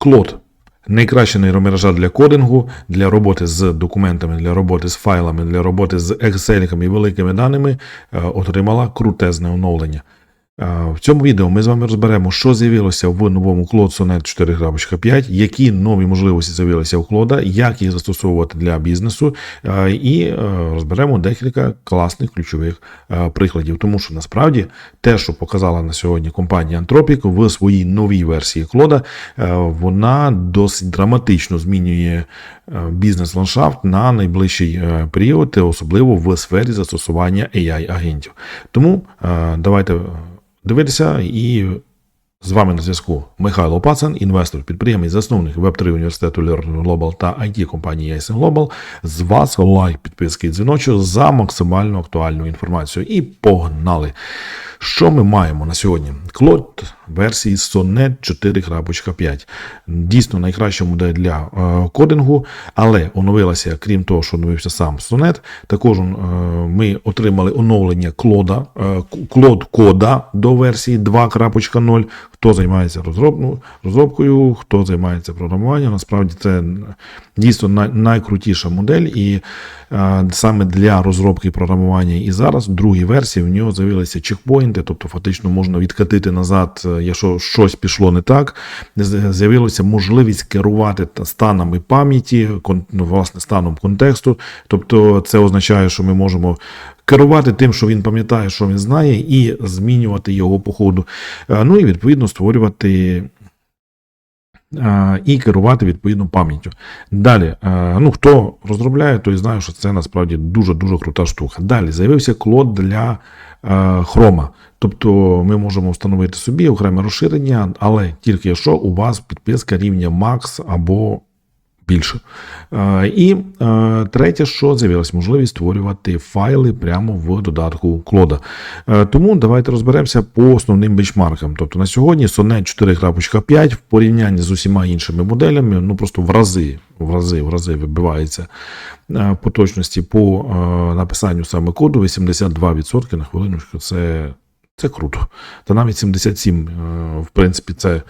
Клод. Найкраща нейромережа для кодингу, для роботи з документами, для роботи з файлами, для роботи з Excel і великими даними е, отримала крутезне оновлення. В цьому відео ми з вами розберемо, що з'явилося в новому Cloud Sonnet 4.5, які нові можливості з'явилися у Cloud, як їх застосовувати для бізнесу, і е, розберемо декілька класних ключових е, прикладів. Тому що насправді те, що показала на сьогодні компанія Anthropic в своїй новій версії Cloud, е, вона досить драматично змінює бізнес-ландшафт на найближчий період, особливо в сфері застосування AI-агентів. Тому давайте дивитися і з вами на зв'язку Михайло Пацан, інвестор, підприємець, засновник Web3 університету Learn Global та IT компанії ISN Global. З вас лайк, підписки і дзвіночок за максимально актуальну інформацію. І погнали! Що ми маємо на сьогодні? Клод версії Sonnet 4.5. Дійсно найкраща модель для е, кодингу, але оновилася, крім того, що оновився сам Sonnet, також е, ми отримали оновлення клода, е, клод кода до версії 2.0. Хто займається розробкою, хто займається програмуванням, насправді це дійсно най- найкрутіша модель, і саме для розробки програмування. І зараз в другій версії в нього з'явилися чекпоінти, тобто фактично можна відкатити назад, е, якщо щось пішло не так. З'явилася можливість керувати та- станами пам'яті, ну, власне, станом контексту. Тобто, це означає, що ми можемо. Керувати тим, що він пам'ятає, що він знає, і змінювати його по ходу. Е, Ну і відповідно створювати е, і керувати відповідно пам'яттю. Далі, ну хто розробляє, той знає, що це насправді дуже дуже крута штука. Далі з'явився клод для хрома. Тобто ми можемо встановити собі окреме розширення, але тільки якщо у вас підписка рівня Max або більше. Е, І е, третє, що з'явилась можливість створювати файли прямо в додатку Клода. Е, Тому давайте розберемося по основним бенчмаркам. Тобто на сьогодні Sonnet 4.5 в порівнянні з усіма іншими моделями, ну просто в рази, в рази, в рази вибивається по точності по написанню саме коду 82% на хвилиночку. Це це круто. Та навіть 77, е, в принципі, це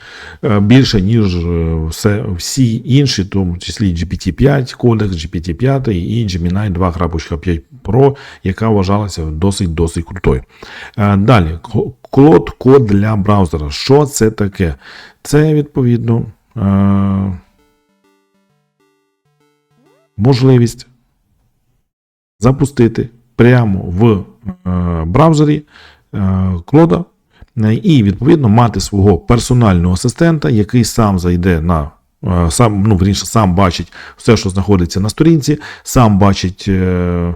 е, більше, ніж е, все, всі інші, в тому числі GPT-5, кодекс GPT-5 і Gemini 2.5 Pro, яка вважалася досить-досить крутою. Далі, клод код для браузера. Що це таке? Це відповідно можливість запустити прямо в браузері Клода е, і відповідно мати свого персонального асистента, який сам зайде на е, сам, ну, вірніше, сам бачить все, що знаходиться на сторінці, сам бачить, е,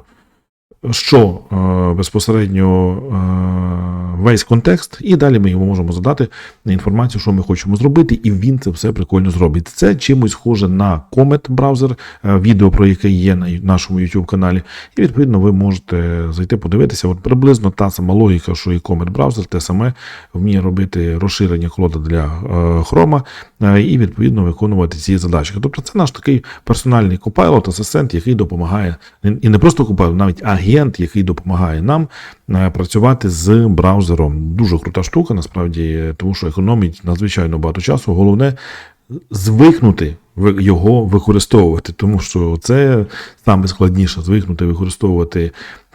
що е, безпосередньо е, весь контекст, і далі ми йому можемо задати інформацію, що ми хочемо зробити, і він це все прикольно зробить. Це чимось схоже на Comet браузер, е, відео про яке є на нашому YouTube каналі. І відповідно ви можете зайти подивитися. От приблизно та сама логіка, що і Comet браузер, те саме вміє робити розширення клода для е, і відповідно виконувати ці задачі. Тобто це наш такий персональний копайлот, асистент, який допомагає, і не просто копайлот, навіть агент, який допомагає нам е, працювати з браузером. Дуже крута штука, насправді, тому що економить надзвичайно багато часу. Головне звикнути ви- його використовувати, тому що це саме складніше звикнути використовувати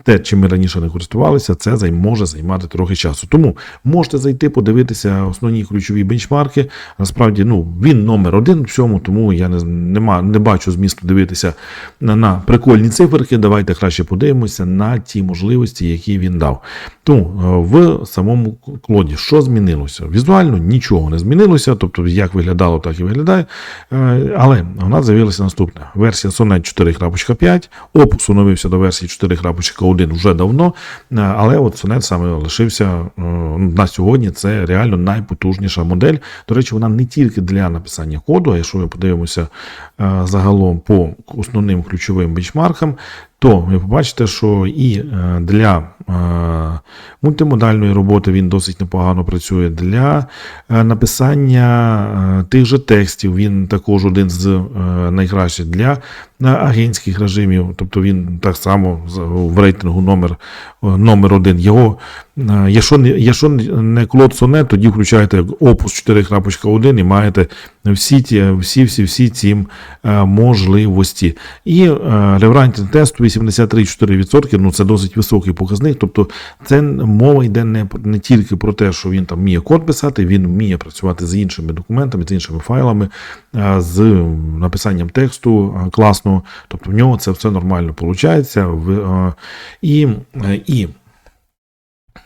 те, чим ми раніше не користувалися, це може займати трохи часу. Тому можете зайти, подивитися основні ключові бенчмарки. Насправді, ну він номер один в цьому, тому я не, нема, не бачу змісту дивитися на, на прикольні циферки. Давайте краще подивимося на ті можливості, які він дав. Тому е, в самому клоді що змінилося? Візуально нічого не змінилося, тобто як виглядало, так і виглядає. Але у нас з'явилася наступна версія Sonnet 4.5. Опус оновився до версії 4.1 вже давно, е, але от Sonnet саме лишився е, на сьогодні. Це реально найпотужніша модель. До речі, вона не тільки для написання коду, а якщо ми подивимося е, загалом по основним ключовим бенчмаркам, то ви побачите, що і для мультимодальної роботи він досить непогано працює. Для е, написання е, тих же текстів він також один з е, найкращих для агентських режимів. Тобто він так само в рейтингу номер, номер один. Його Якщо не, якщо не Claude Sonnet, тоді включаєте Opus 4.1 і маєте всі ті, всі, всі, всі ці е, можливості. І е, тест 83,4%, ну це досить високий показник. Тобто це мова йде не, не тільки про те, що він там вміє код писати, він вміє працювати з іншими документами, з іншими файлами, е, з написанням тексту е, класно. Тобто в нього це все нормально виходить. І, е, і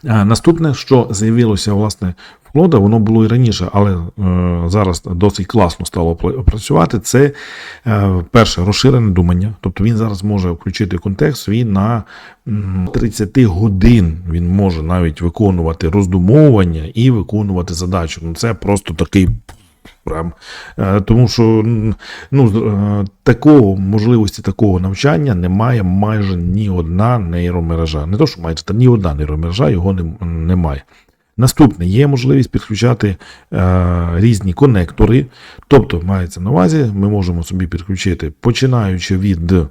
Наступне, що з'явилося власне в Клода, воно було і раніше, але е, зараз досить класно стало працювати. Це е, перше розширене думання. Тобто він зараз може включити контекст свій на 30 годин. Він може навіть виконувати роздумовування і виконувати задачу. Ну це просто такий. Прям, Е, тому що ну, е, такого можливості такого навчання немає майже ні одна нейромережа. Не то, що майже та ні одна нейромережа його не, немає. Наступне є можливість підключати е, різні конектори. Тобто, мається на увазі, ми можемо собі підключити, починаючи від е,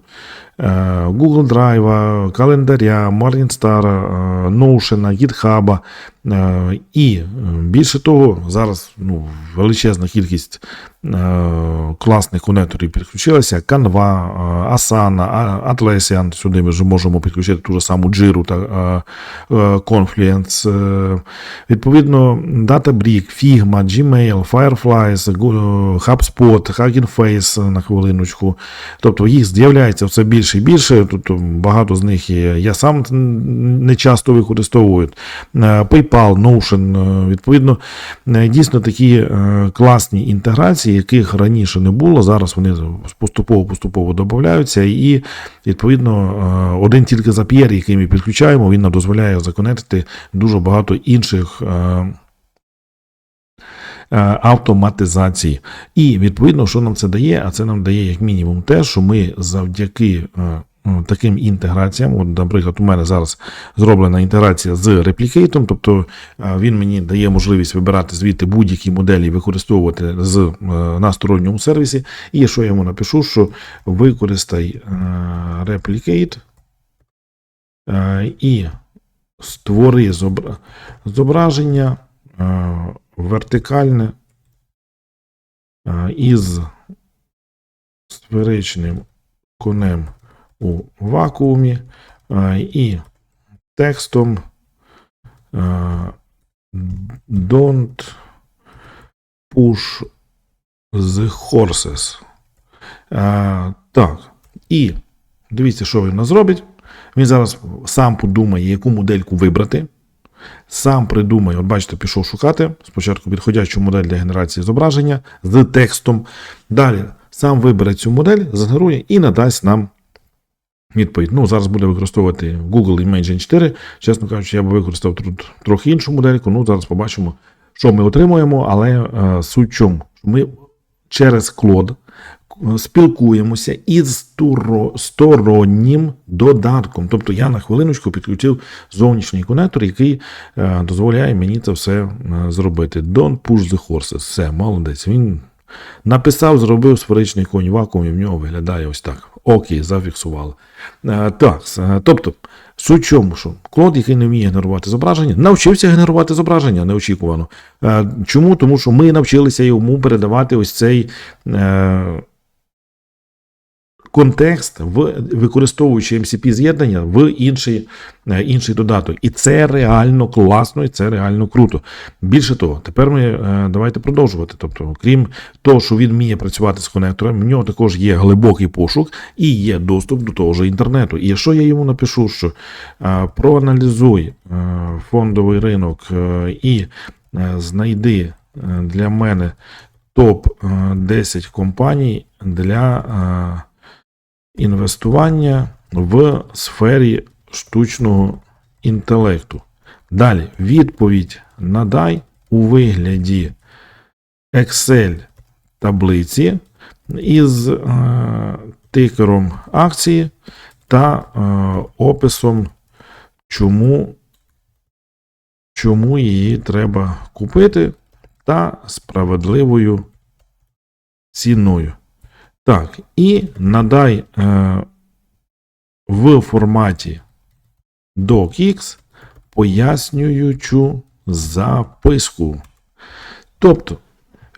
Google Drive, календаря, Morningstar, е, Notion, GitHub. Е, і е, більше того, зараз ну, величезна кількість е, класних конекторів підключилася. Canva, Asana, Atlassian, сюди ми вже можемо підключити ту ж саму Jira та Confluence. Відповідно, Databricks, Figma, Gmail, Fireflies, HubSpot, Hugging Face на хвилиночку. Тобто їх з'являється все більше і більше. Тобто багато з них є. Я сам не часто використовую. PayPal, Notion, е, відповідно, е, дійсно такі е, класні інтеграції, яких раніше не було. Зараз вони поступово-поступово додаються. І відповідно один тільки зап'єр, який ми підключаємо, він нам дозволяє законектити дуже багато інших. Автоматизації. І відповідно, що нам це дає? А це нам дає як мінімум те, що ми завдяки таким інтеграціям, от, наприклад, у мене зараз зроблена інтеграція з реплікейтом, тобто е, він мені дає можливість вибирати звідти будь-які моделі, використовувати з, е, на сторонньому сервісі. І якщо я йому напишу, що використай реплікейт е, і створи зображення вертикальне із сферичним конем у вакуумі е, і текстом е, Don't push the horses. Е, Так. І дивіться, що він нас зробить. Він зараз сам подумає, яку модельку вибрати. Сам придумає, от бачите, пішов шукати. Спочатку підходящу модель для генерації зображення з текстом. Далі сам вибере цю модель, згенерує і надасть нам відповідь. Ну, зараз буде використовувати Google Imagen 4. Чесно кажучи, я би використав тут трохи іншу модельку. Ну, зараз побачимо, що ми отримуємо, але е, суть чому? Ми через Клод спілкуємося із стороннім додатком. Тобто я на хвилиночку підключив зовнішній конектор, який е, дозволяє мені це все е, зробити. Don't push the horses. Все, молодець. Він написав, зробив сферичний конь вакуум, і в нього виглядає ось так. Окей, зафіксували. Е, так, е, тобто, суть чому, що Клод, який не вміє генерувати зображення, навчився генерувати зображення неочікувано. Е, чому? Тому що ми навчилися йому передавати ось цей. Контекст, в, використовуючи MCP з'єднання в інший, е, інший додаток. І це реально класно, і це реально круто. Більше того, тепер ми е, давайте продовжувати. Тобто, крім того, що він вміє працювати з конектором, в нього також є глибокий пошук і є доступ до того ж інтернету. І якщо я йому напишу, що е, проаналізуй фондовий ринок і знайди для мене топ е, 10 компаній для. Інвестування в сфері штучного інтелекту. Далі відповідь надай у вигляді Excel таблиці із е, тикером акції та е, описом, чому, чому її треба купити, та справедливою ціною. Так, і надай е, в форматі docx пояснюючу записку. Тобто,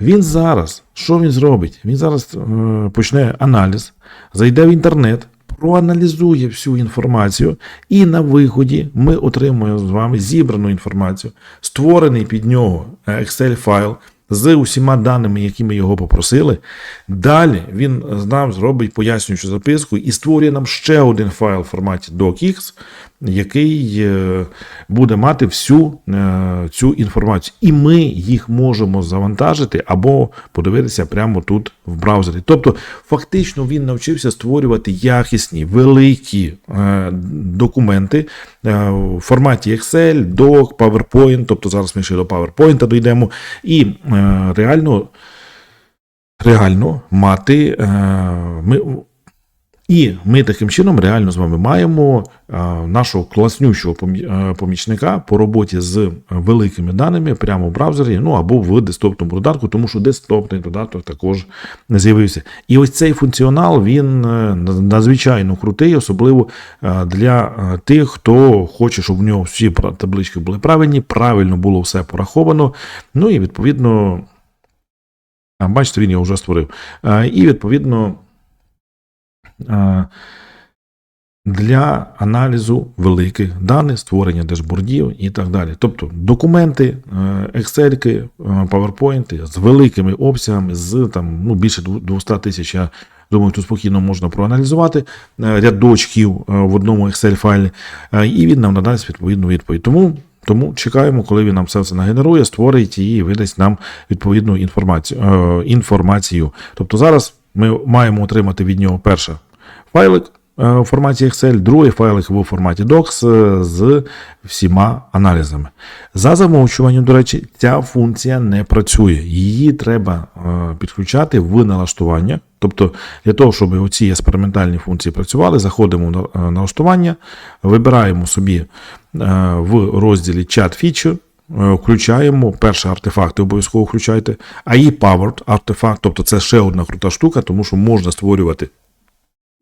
він зараз, що він зробить? Він зараз е, почне аналіз, зайде в інтернет, проаналізує всю інформацію, і на виході ми отримуємо з вами зібрану інформацію, створений під нього Excel файл з усіма даними, які ми його попросили. Далі він нам зробить пояснюючу записку і створює нам ще один файл в форматі docx, який е, буде мати всю е, цю інформацію. І ми їх можемо завантажити або подивитися прямо тут в браузері. Тобто, фактично, він навчився створювати якісні, великі е, документи в форматі Excel, Doc, PowerPoint. Тобто зараз ми ще до PowerPoint дійдемо. І реально, реально мати. Ми, і ми таким чином реально з вами маємо нашого класнючого помічника по роботі з великими даними прямо в браузері, ну або в десктопному додатку, тому що десктопний додаток також з'явився. І ось цей функціонал він е, надзвичайно крутий, особливо е, для е, тих, хто хоче, щоб в нього всі таблички були правильні, правильно було все пораховано. Ну і відповідно. Бачите, він його вже створив. І відповідно для аналізу великих даних, створення дешбордів і так далі. Тобто документи, е, Excel, е, PowerPoint з великими обсягами, з там, ну, більше 200 тисяч, я думаю, тут спокійно можна проаналізувати е, рядочків в одному Excel файлі, і він нам надасть відповідну відповідь. Тому тому чекаємо, коли він нам все це нагенерує, створить і видасть нам відповідну інформацію. Тобто зараз ми маємо отримати від нього перше файлик е, у форматі Excel, другий файлик у форматі Docs е, з всіма аналізами. За замовчуванням, до речі, ця функція не працює. Її треба е, підключати в налаштування. Тобто, для того, щоб оці експериментальні функції працювали, заходимо е, налаштування, вибираємо собі в розділі Feature, е, включаємо перші артефакти, обов'язково включайте, AI Powered артефакт, тобто це ще одна крута штука, тому що можна створювати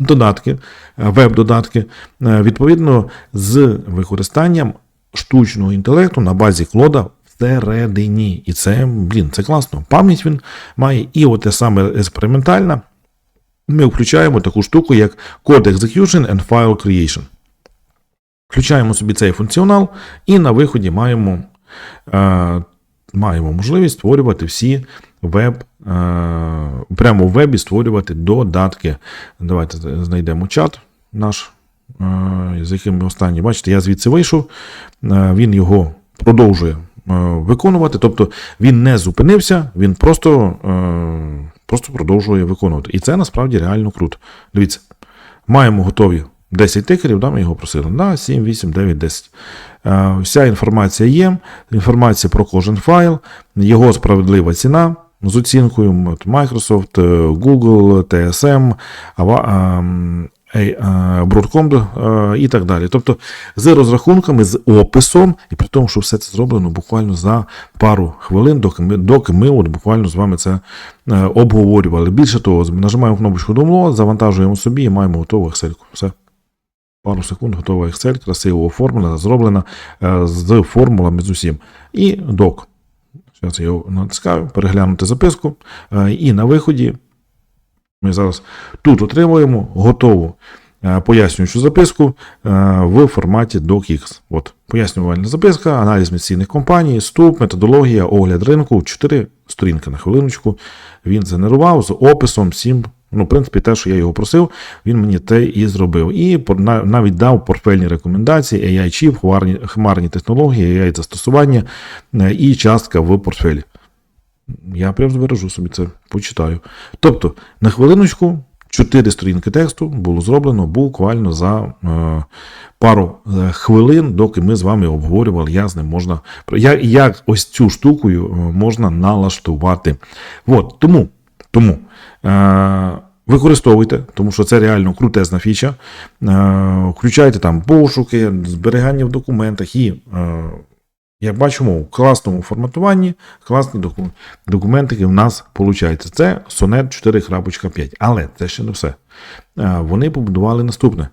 додатки, е, веб-додатки, е, відповідно з використанням штучного інтелекту на базі клода всередині. І це, блін, це класно. Пам'ять він має, і от те саме експериментальна. Ми включаємо таку штуку, як Code Execution and File Creation. Включаємо собі цей функціонал, і на виході маємо, е, маємо можливість створювати всі веб, е, прямо в вебі створювати додатки. Давайте знайдемо чат наш, е, з яким останній. Бачите, я звідси вийшов, е, він його продовжує виконувати. Тобто він не зупинився, він просто, просто продовжує виконувати. І це насправді реально круто. Дивіться, маємо готові 10 тикерів, да, ми його просили. Да, 7, 8, 9, 10. Е, Вся інформація є, інформація про кожен файл, його справедлива ціна з оцінкою Microsoft, е, Google, TSM, Broadcom е, і так далі. Тобто з розрахунками, з описом, і при тому, що все це зроблено буквально за пару хвилин, доки ми, доки ми от буквально з вами це е, обговорювали. Більше того, нажимаємо кнопочку Download, завантажуємо собі і маємо готову Excel. Все. Пару секунд готова Excel, красиво оформлена, зроблена з формулами з усім. І док. Зараз я його натискаю, переглянути записку. Е, І на виході ми зараз тут отримуємо готову е, пояснюючу записку е, в форматі DocX. От, пояснювальна записка, аналіз міційних компаній, ступ, методологія, огляд ринку, 4 сторінки на хвилиночку. Він згенерував з описом всім. Ну, в принципі, те, що я його просив, він мені те і зробив. І навіть дав портфельні рекомендації, AI чіп, хмарні, хмарні технології, AI застосування е, і частка в портфелі. Я прям збережу собі це, почитаю. Тобто, на хвилиночку, чотири сторінки тексту було зроблено буквально за е, пару е, хвилин, доки ми з вами обговорювали, як з ним можна. Як, як ось цю штукою е, можна налаштувати. От, тому, тому використовуйте, тому що це реально крутезна фіча. Е, включайте там пошуки, зберігання в документах і. Е, як бачимо, у класному форматуванні класні доку- документики в нас виходить. Це Sonnet 4.5. Але це ще не все. е, вони побудували наступне.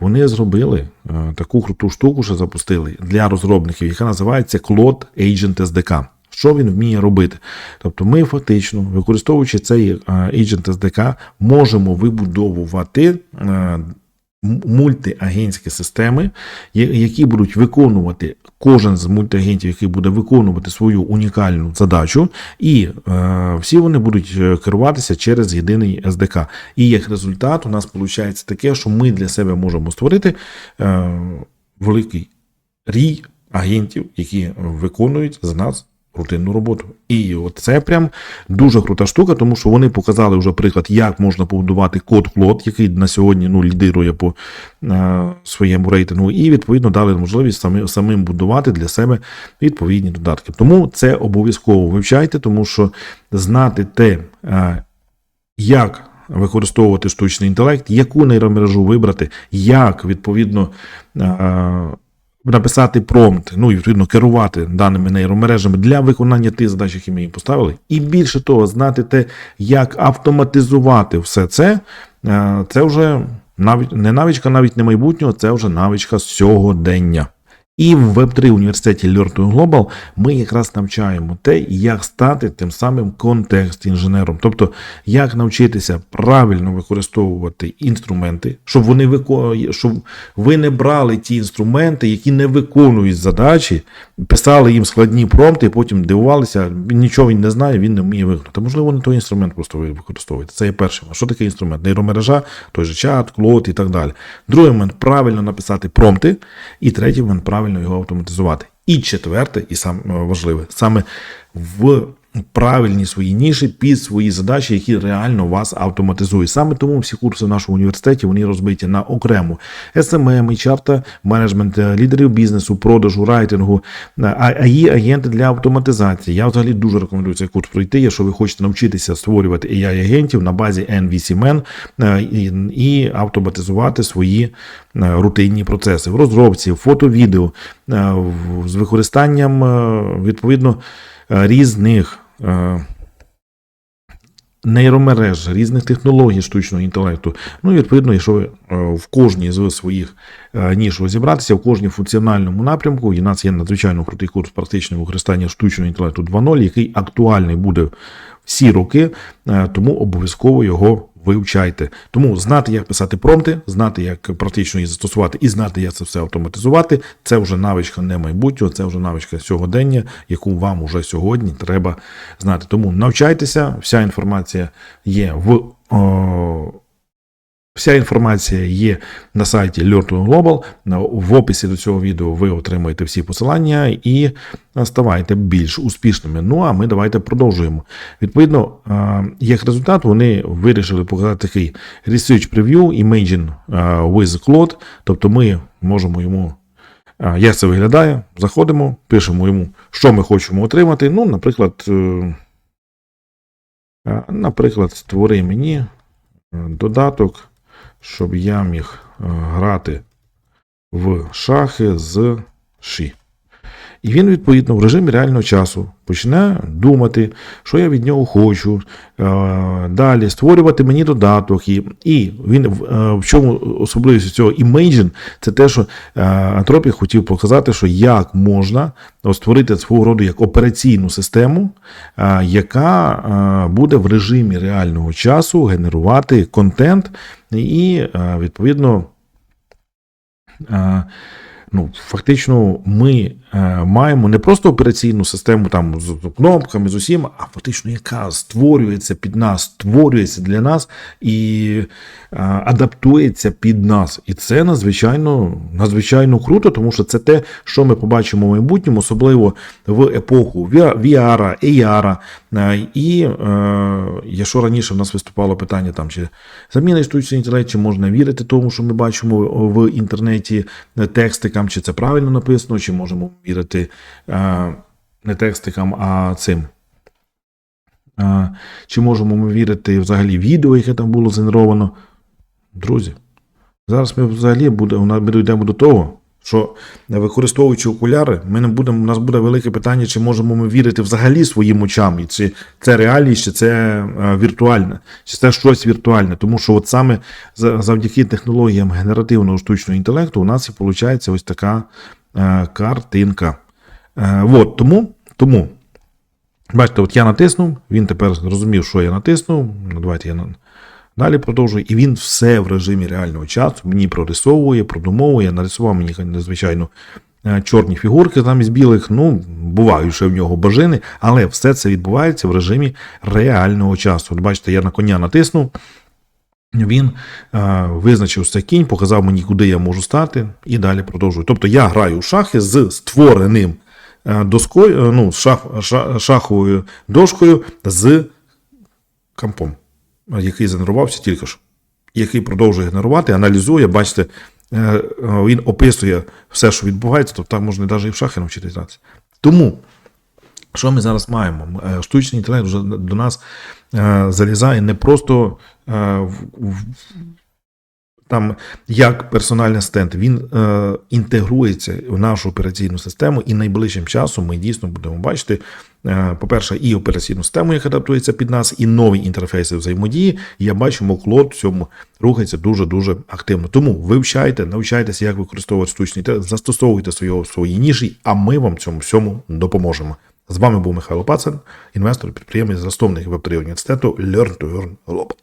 Вони зробили е, таку круту штуку, що запустили для розробників, яка називається Cloud Agent SDK. Що він вміє робити? Тобто ми фактично, використовуючи цей е, Agent SDK, можемо вибудовувати е, мультиагентські системи, які будуть виконувати кожен з мультиагентів, який буде виконувати свою унікальну задачу, і е, всі вони будуть е, керуватися через єдиний SDK. І як результат, у нас виходить таке, що ми для себе можемо створити е, великий рій агентів, які виконують за нас рутинну роботу. І це прям дуже крута штука, тому що вони показали вже приклад, як можна побудувати код плот, який на сьогодні ну, лідирує по е, своєму рейтингу, і відповідно дали можливість самим, самим будувати для себе відповідні додатки. Тому це обов'язково вивчайте, тому що знати те, е, як використовувати штучний інтелект, яку нейромережу вибрати, як відповідно. Написати промпт, ну і відповідно керувати даними нейромережами для виконання тих задач, які ми їм поставили, і більше того, знати те, як автоматизувати все це, е, це вже навіть не навичка, навіть не майбутнього, це вже навичка сьогодення. І в Web3 університеті Learn to Global ми якраз навчаємо те, як стати тим самим контекст-інженером, тобто як навчитися правильно використовувати інструменти, щоб вони вико... щоб ви не брали ті інструменти, які не виконують задачі, писали їм складні промпти, і потім дивувалися, нічого він не знає, він не вміє виконати. Можливо, не той інструмент просто ви використовуєте. Це є перший. Що таке інструмент? Нейромережа, той же чат, клод і так далі. Другий момент правильно написати промпти, і третій момент правильно його автоматизувати. І четверте, і саме важливе, саме в правильній своїй ніші під свої задачі, які реально вас автоматизують. Саме тому всі курси в нашому університеті вони розбиті на окрему SMM, HR менеджмент е, лідерів бізнесу, продажу, райтингу, е, а а є агенти для автоматизації. Я взагалі дуже рекомендую цей курс пройти, якщо ви хочете навчитися створювати AI-агентів на базі NVCMN е, і, автоматизувати свої е, рутинні процеси в розробці, фото, відео з використанням відповідно різних. Е, Нейромереж, різних технологій штучного інтелекту. Ну і відповідно, якщо ви е, в кожній з своїх е, ніж розібратися, в кожній функціональному напрямку, і нас є надзвичайно крутий курс практичного використання штучного інтелекту 2.0, який актуальний буде всі роки, тому обов'язково його вивчайте. Тому знати, як писати промпти, знати, як практично її застосувати, і знати, як це все автоматизувати. Це вже навичка не майбутнього, це вже навичка сьогодення, яку вам уже сьогодні треба знати. Тому навчайтеся, вся інформація є в. О, Вся інформація є на сайті Learn Global. В описі до цього відео ви отримаєте всі посилання і ставайте більш успішними. Ну а ми давайте продовжуємо. Відповідно, як результат, вони вирішили показати такий Research Preview Imagine with Cloud. Тобто ми можемо йому. Як це виглядає? Заходимо, пишемо йому, що ми хочемо отримати. Ну, наприклад, е, наприклад, створи мені е, додаток, щоб я міг е, грати в шахи з ші. І він, відповідно, в режимі реального часу почне думати, що я від нього хочу. е, Далі створювати мені додаток. І, він в, е, чому особливість цього Imagine, це те, що е, Антропік хотів показати, що як можна створити свого роду як операційну систему, яка буде в режимі реального часу генерувати контент і, відповідно, ну, фактично, ми маємо не просто операційну систему там з кнопками, з усім, а фактично, яка створюється під нас, створюється для нас і е, адаптується під нас. І це надзвичайно, надзвичайно круто, тому що це те, що ми побачимо в майбутньому, особливо в епоху VR, AR. Е, І е, якщо раніше в нас виступало питання, там, чи заміни штучний інтелект, чи можна вірити тому, що ми бачимо в інтернеті е, текстикам, чи це правильно написано, чи можемо вірити е, не текстикам, а цим. Е, Чи можемо ми вірити взагалі відео, яке там було згенеровано? Друзі, зараз ми взагалі буде, ми дійдемо до того, Що використовуючи окуляри, ми не будемо, у нас буде велике питання, чи можемо ми вірити взагалі своїм очам, і чи це реальність, чи це е, віртуальне, чи це щось віртуальне. Тому що от саме завдяки технологіям генеративного штучного інтелекту у нас і виходить ось така е, картинка. Е, от, тому, тому, бачите, от я натиснув, він тепер зрозумів, що я натиснув. Ну, давайте я Далі продовжую, і він все в режимі реального часу мені прорисовує, продумовує, нарисував мені, звичайно, е, чорні фігурки замість білих. Ну, бувають ще в нього бажини, але все це відбувається в режимі реального часу. От бачите, я на коня натиснув. Він е, визначив цей кінь, показав мені, куди я можу стати, і далі продовжую. Тобто я граю в шахи з створеним е, доскою, е, ну, шах, ша- шаховою дошкою з компом, е, який згенерувався тільки що, який продовжує генерувати, аналізує, бачите, е, е, він описує все, що відбувається, тобто так можна навіть і в шахи навчитися. Тому, що ми зараз маємо? Е, Штучний інтелект вже до нас е, залізає не просто е, в, там як персональний асистент, він е, інтегрується в нашу операційну систему, і найближчим часом ми дійсно будемо бачити, е, по-перше, і операційну систему, яка адаптується під нас, і нові інтерфейси взаємодії. І я бачу, Клод в цьому рухається дуже дуже активно. Тому вивчайте, навчайтеся, як використовувати штучний інтелект, застосовуйте свої, свої ніші, а ми вам цьому всьому допоможемо. З вами був Михайло Пацан, інвестор, підприємець, засновник веб-3 університету Learn to Earn Global.